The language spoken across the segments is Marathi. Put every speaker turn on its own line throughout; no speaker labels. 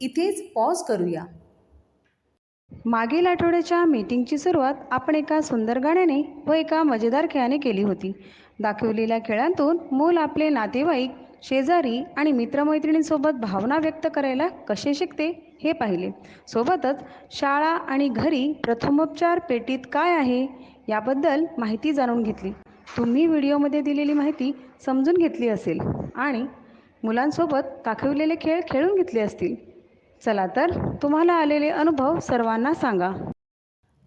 इथेच पॉज करूया. मागील आठवड्याच्या मीटिंगची सुरुवात आपण एका सुंदर गाण्याने व एका मजेदार खेळाने केली होती. दाखवलेल्या खेळांतून मूल आपले नातेवाईक शेजारी आणि मित्रमैत्रिणींसोबत भावना व्यक्त करायला कसे शिकते हे पाहिले. सोबतच शाळा आणि घरी प्रथमोपचार पेटीत काय आहे याबद्दल माहिती जाणून घेतली. तुम्ही व्हिडिओमध्ये दिलेली माहिती समजून घेतली असेल आणि मुलांसोबत दाखवलेले खेळ खेळून घेतले असतील. चला तर तुम्हाला आलेले अनुभव सर्वांना सांगा.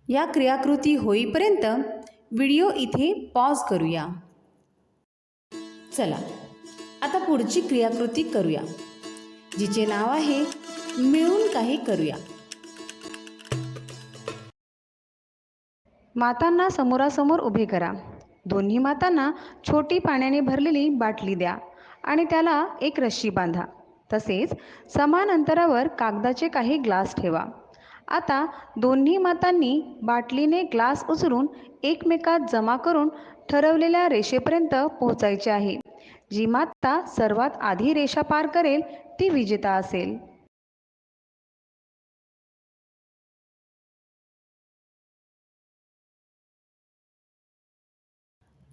या क्रियाकृती होईपर्यंत व्हिडिओ इथे पॉज करूया. चला आता पुढची क्रियाकृती करूया जिचे नाव आहे मिळून काही करूया. मातांना समोरासमोर उभे करा. दोन्ही मातांना छोटी पाण्याने भरलेली बाटली द्या आणि त्याला एक रश्शी बांधा. तसेच समान अंतरावर कागदाचे काही ग्लास ठेवा. आता दोन्ही मातांनी बाटलीने ग्लास उचलून एकमेकात जमा करून ठरवलेल्या रेषेपर्यंत पोहोचायचे आहे. जी माता सर्वात आधी रेषा पार करेल ती विजेता असेल.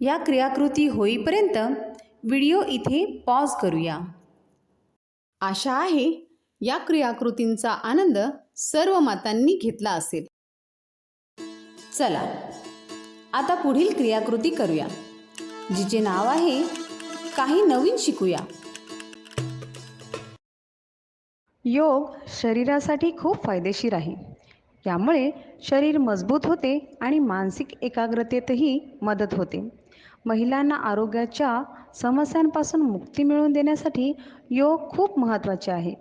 या क्रियाकृती होईपर्यंत व्हिडिओ इथे पॉज करूया. आशा आहे या क्रियाकृतींचा आनंद सर्व मातांनी घेतला असेल. चला आता पुढील क्रियाकृती करूया जिचे नाव आहे काही नवीन शिकूया. योग शरीरासाठी खूप फायदेशीर आहे. यामुळे शरीर मजबूत होते आणि मानसिक एकाग्रतेतही मदत होते. महिलांना आरोग्याच्या समस्यांपासून मुक्ती मिळवून देण्यासाठी योग खूप महत्त्वाचे आहे.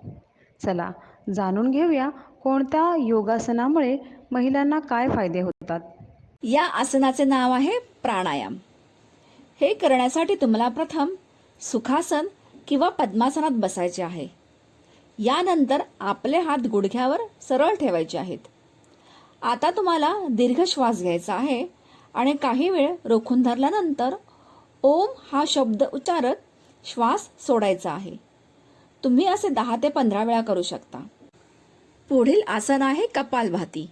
चला जाणून घेऊया कोणत्या योगासनामुळे महिलांना काय फायदे होतात.
या आसनाचे नाव आहे प्राणायाम. हे करण्यासाठी तुम्हाला प्रथम सुखासन किंवा पद्मासनात बसायचे आहे. यानंतर आपले हात गुडघ्यावर सरळ ठेवायचे आहेत. आता तुम्हाला दीर्घ श्वास घ्यायचा आहे. आणि काही वेळ रोखून धरल्यानंतर ओम हा शब्द उच्चारत श्वास सोडायचा आहे. तुम्ही असे दहा ते पंधरा वेळा करू शकता. पुढील आसन आहे कपालभाती.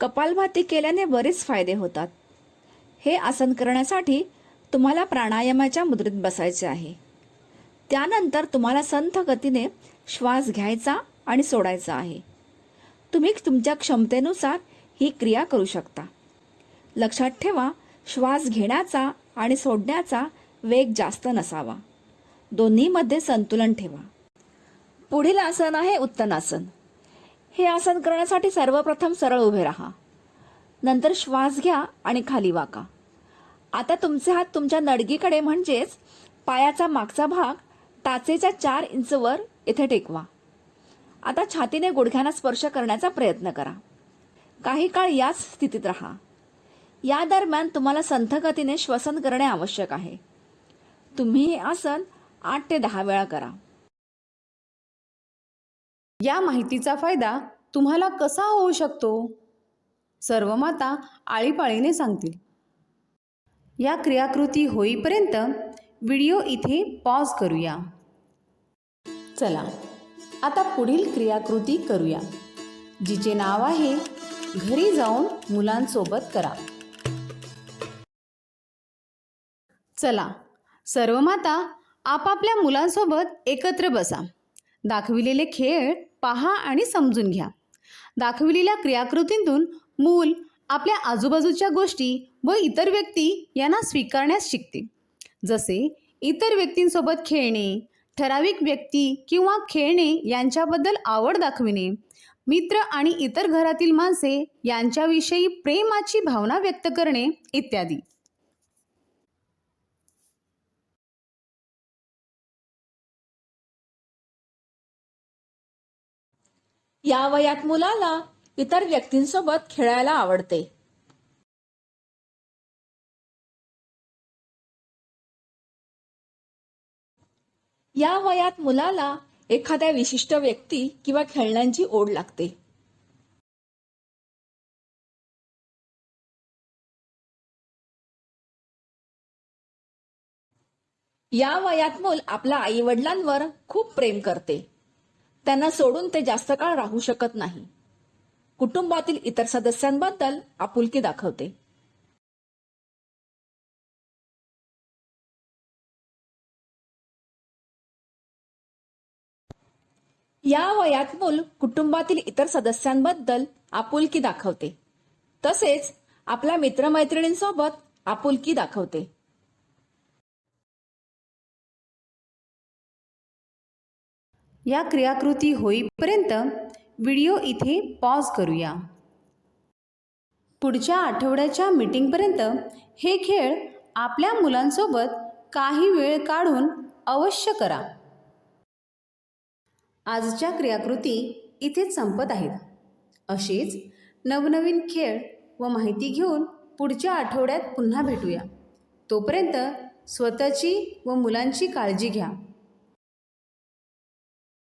कपालभाती केल्याने बरेच फायदे होतात. हे आसन करण्यासाठी तुम्हाला प्राणायामाच्या मुद्रेत बसायचे आहे. त्यानंतर तुम्हाला संथ गतीने श्वास घ्यायचा आणि सोडायचा आहे. तुम्ही तुमच्या क्षमतेनुसार ही क्रिया करू शकता. लक्षात ठेवा श्वास घेण्याचा आणि सोडण्याचा वेग जास्त नसावा. दोन्हीमध्ये संतुलन ठेवा. पुढील आसन आहे उत्तनासन हे आसन करण्यासाठी सर्वप्रथम सरळ उभे राहा. नंतर श्वास घ्या आणि खाली वाका. आता तुमचे हात तुमच्या नडगीकडे म्हणजेच पायाचा मागचा भाग टाचेच्या चार इंचवर इथे टेकवा. आता छातीने गुडघ्यांना स्पर्श करण्याचा प्रयत्न करा. काही काळ याच स्थितीत राहा. या दरम्यान तुम्हाला संथ गतीने श्वसन करणे आवश्यक आहे. तुम्ही हे आसन आठ ते दहा वेळा करा.
या माहितीचा फायदा तुम्हाला कसा होऊ शकतो? सर्व माता आळीपाळीने सांगतील. या क्रियाकृती होईपर्यंत व्हिडिओ इथे पॉज करूया. चला आता पुढील क्रियाकृती करूया जिचे नाव आहे घरी जाऊन मुलांसोबत करा. चला सर्व माता आपापल्या मुलांसोबत एकत्र बसा. दाखविलेले खेळ पहा आणि समजून घ्या. दाखविलेल्या क्रियाकृतींतून मूल आपल्या आजूबाजूच्या गोष्टी व इतर व्यक्ती यांना स्वीकारण्यास शिकते. जसे इतर व्यक्तींसोबत खेळणे ठराविक व्यक्ती किंवा खेळणे यांच्याबद्दल आवड दाखविणे मित्र आणि इतर घरातील माणसे यांच्याविषयी प्रेमाची भावना व्यक्त करणे इत्यादी.
या वयात मुलाला इतर व्यक्तींसोबत खेळायला आवडते. या वयात मुलाला एखाद्या विशिष्ट व्यक्ती किंवा खेळण्यांची ओढ लागते. या वयात मूल आपल्या आई वडिलांवर खूप प्रेम करते. त्यांना सोडून ते जास्त काळ राहू शकत नाही. कुटुंबातील इतर सदस्यांबद्दल आपुलकी दाखवते. या वयात मूल कुटुंबातील इतर सदस्यांबद्दल आपुलकी दाखवते. तसेच आपल्या मित्रमैत्रिणींसोबत आपुलकी दाखवते.
या क्रियाकृती होईपर्यंत व्हिडिओ इथे पॉज करूया. पुढच्या आठवड्याच्या मीटिंगपर्यंत हे खेळ आपल्या मुलांसोबत काही वेळ काढून अवश्य करा. आजच्या क्रियाकृती इथेच संपत आहेत. अशीच नवनवीन खेळ व माहिती घेऊन पुढच्या आठवड्यात पुन्हा भेटूया. तोपर्यंत स्वतःची व मुलांची काळजी घ्या.